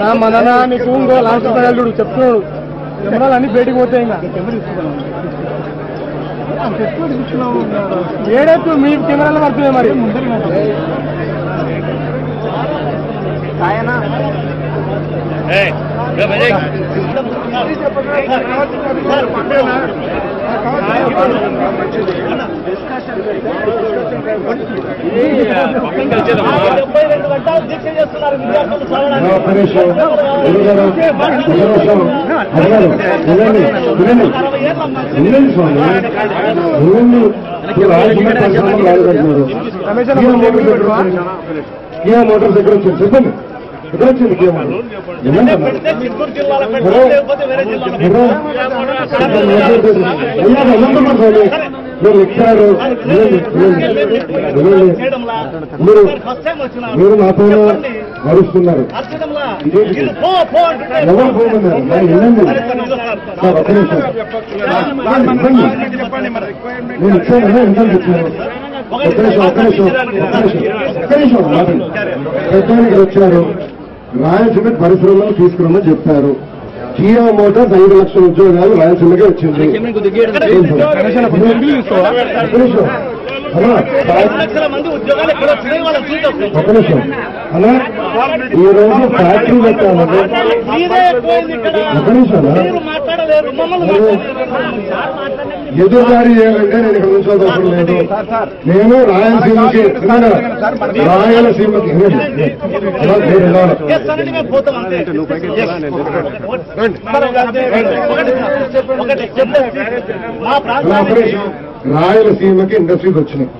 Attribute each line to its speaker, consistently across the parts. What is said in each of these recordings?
Speaker 1: నా మనన నీకు ఇంకో లాస్ట్ తగలుడు చెప్తున్నాడు. కెమెరాలు అన్ని బయటికి పోతాయి ఇంకా. ఏడైతే మీ కెమెరాలు పడుతున్నాయి మరి.
Speaker 2: డెబ్బై
Speaker 3: స్వామి. రాజకీయ పరిశ్రమలు మోటార్స్ ఎక్కడ వచ్చింది చెప్పండి
Speaker 2: వేరే జిల్లాలో
Speaker 3: మీరు ఇచ్చారు మీరు మీరు నాతో
Speaker 2: చెప్పండి.
Speaker 3: నడుస్తున్నారు ఎవరు పోమన్నారు మరి వినండి
Speaker 2: సరే
Speaker 3: ఒక్క నిమిషం. నేను ఇచ్చాను ఎంత ఇచ్చాను ఒక్క నిమిషం ఒక్క నిమిషం ఒక్క నిమిషం ఒక్క నిమిషం పెద్దానికి వచ్చారు రాయలసీమ పరిశ్రమలు తీసుకురమ్మని చెప్పారు. కియా మోటార్స్ ఐదు లక్షల ఉద్యోగాలు రాయలసీమకే వచ్చింది. నిమిషం అలా ఈ రోజు ఫ్యాక్టరీ
Speaker 2: ఇక్కడ
Speaker 3: ఒక్క నిమిషం అలా
Speaker 2: మీరు మాట్లాడలేరు మమ్మల్ని మాట్లాడలేరు.
Speaker 3: ఎదురుదారి చేయాలంటే నేను ఇక్కడ ఉంచాల్సిన అవసరం లేదు నేను రాయలసీమకి. రాయలసీమకి ఆపరేషన్ రాయలసీమకి ఇండస్ట్రీస్ వచ్చినాయి.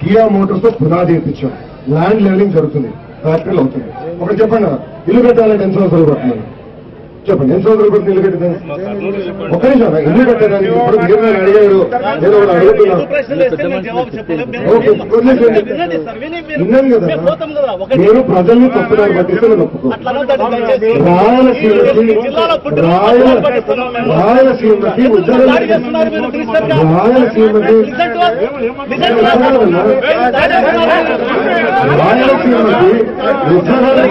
Speaker 3: కియా మోటార్స్తో పునాది ఇప్పించాం ల్యాండ్ లెర్నింగ్ జరుగుతుంది. ఫ్యాక్టరీలు అవుతుంది ఒకటి చెప్పండి ఇల్లు కట్టాలంటే ఎన్ని సంవత్సరాలు పడుతుంది? చెప్పండి ఎన్ని సంవత్సరాలు పడుతుంది ఇల్లు కట్టడానికి ఒక నిమిషం ఇల్లు కట్టడానికి ఇప్పుడు మీరు నేను ఓకే.
Speaker 2: వినండి సార్, విని మీరు-
Speaker 3: విన్నాను కదా. మీరు ప్రజల్ని తప్పుదారి పట్టిస్తే నేను ఒప్పుకో. రాయలసీమకి రాయల. రాయలసీమకి ఉద్యోగాలు? రాయలసీమకి? రాయలసీమకి ఉద్యోగాలు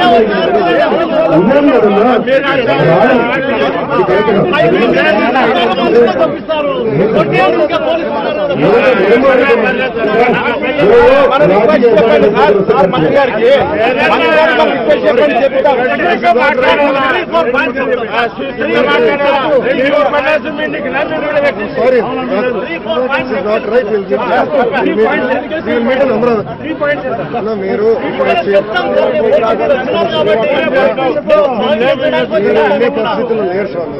Speaker 3: సారీ నాట్ రైట్ మీరు ఇప్పుడు మీరు వినే పరిస్థితులు లేరు స్వామి.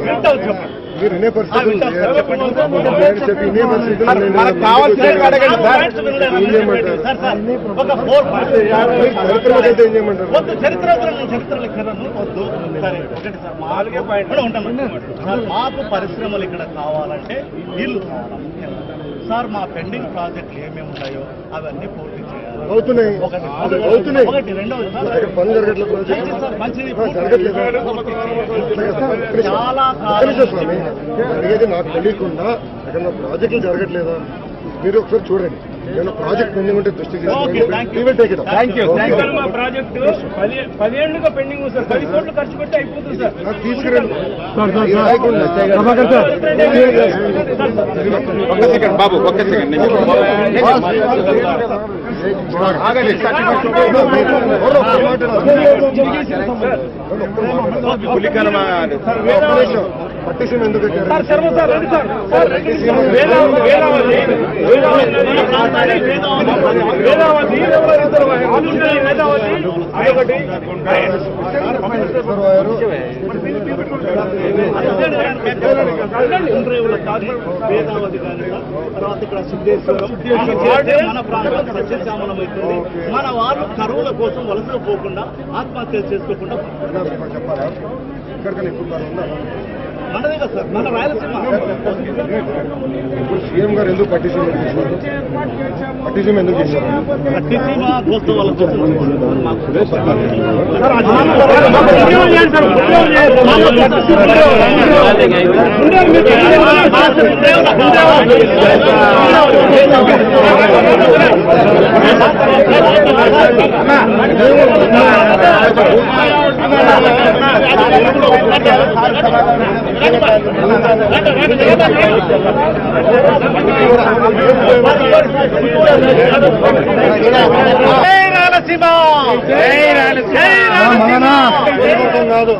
Speaker 3: మీరు వినే పరిస్థితులు లేరు నేను చెప్పి వినే పరిస్థితులు నేను
Speaker 2: మనకు కావాల్సినవి అడగండి. సార్.
Speaker 3: ఏం చేయమంటారు?
Speaker 2: సార్, సార్, ఒక ఫోర్
Speaker 3: చరిత్రకైతే ఏం చేయమంటారు?
Speaker 2: వద్దు చరిత్ర వద్దు, నేను చరిత్ర లెక్కను వద్దు. సరే ఒకటి సార్ మాకు కూడా ఉంటాను సార్ మాకు పరిశ్రమలు ఇక్కడ కావాలంటే ఇల్లు కావాలి. సార్ మా పెండింగ్ ప్రాజెక్టులు ఏమేమి ఉన్నాయో అవన్నీ పూర్తి చేయాలి.
Speaker 3: అవుతున్నాయి అవుతున్నాయి జరగట్లేదు జరగట్లేదు స్వామి అడిగేది నాకు తెలియకుండా ఎక్కడ ప్రాజెక్టులు జరగట్లేదా మీరు ఒకసారి చూడండి ఏమైనా ప్రాజెక్ట్ పెండింగ్ ఉంటే దృష్టికి నాకు తీసుకురండి
Speaker 4: బాబు ఒక్క సెకండ్
Speaker 3: పట్టిసీమ ఎందుకు పెట్టారు
Speaker 5: సార్ శర్మ సార్ రండి సార్ సార్ వేలావతి వేలావతి వేలావతి వేలావతి ఆంధ్రప్రదేశ్ వేలావతి అదొకటి
Speaker 3: రిజర్వాయరు
Speaker 2: ఇంద్రేవుల కానీ వేదావతి కానీ తర్వాత ఇక్కడ సిద్ధేశ్వరం చేస్తే మన ప్రాంతం సస్యశ్యామలం అవుతుంది మన వాళ్ళు కరువుల కోసం వలసలు పోకుండా ఆత్మహత్యలు చేసుకోకుండా మనదే కదా సార్ మన రాయలసీమ
Speaker 3: ఇప్పుడు సీఎం గారు ఎందుకు పట్టిసీమ పట్టిసీమ ఎందుకు చేశారు
Speaker 2: పట్టిసీమ దోస్తు వాళ్ళ కోసం
Speaker 3: అన్నా
Speaker 2: రాయలసీమ జై
Speaker 3: కాదు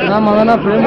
Speaker 3: నా మగన ప్రేమ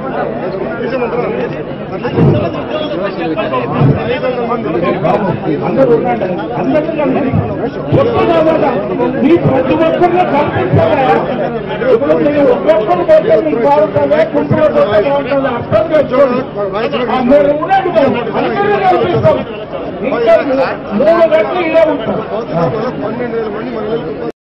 Speaker 5: మీ ప్రతి ఒక్కరిని కల్పించాలి ఇప్పుడు మీరు ఒక్కొక్కరు పోతే మీకు బాగుంటుంది కుంటులో ఉంటుంది అర్థం మీరు ఉండండి అందరూ కల్పిస్తాం ఇంకా మూడు గంటలు ఇలా ఉంటాం
Speaker 4: పన్నెండు వేల మంది మన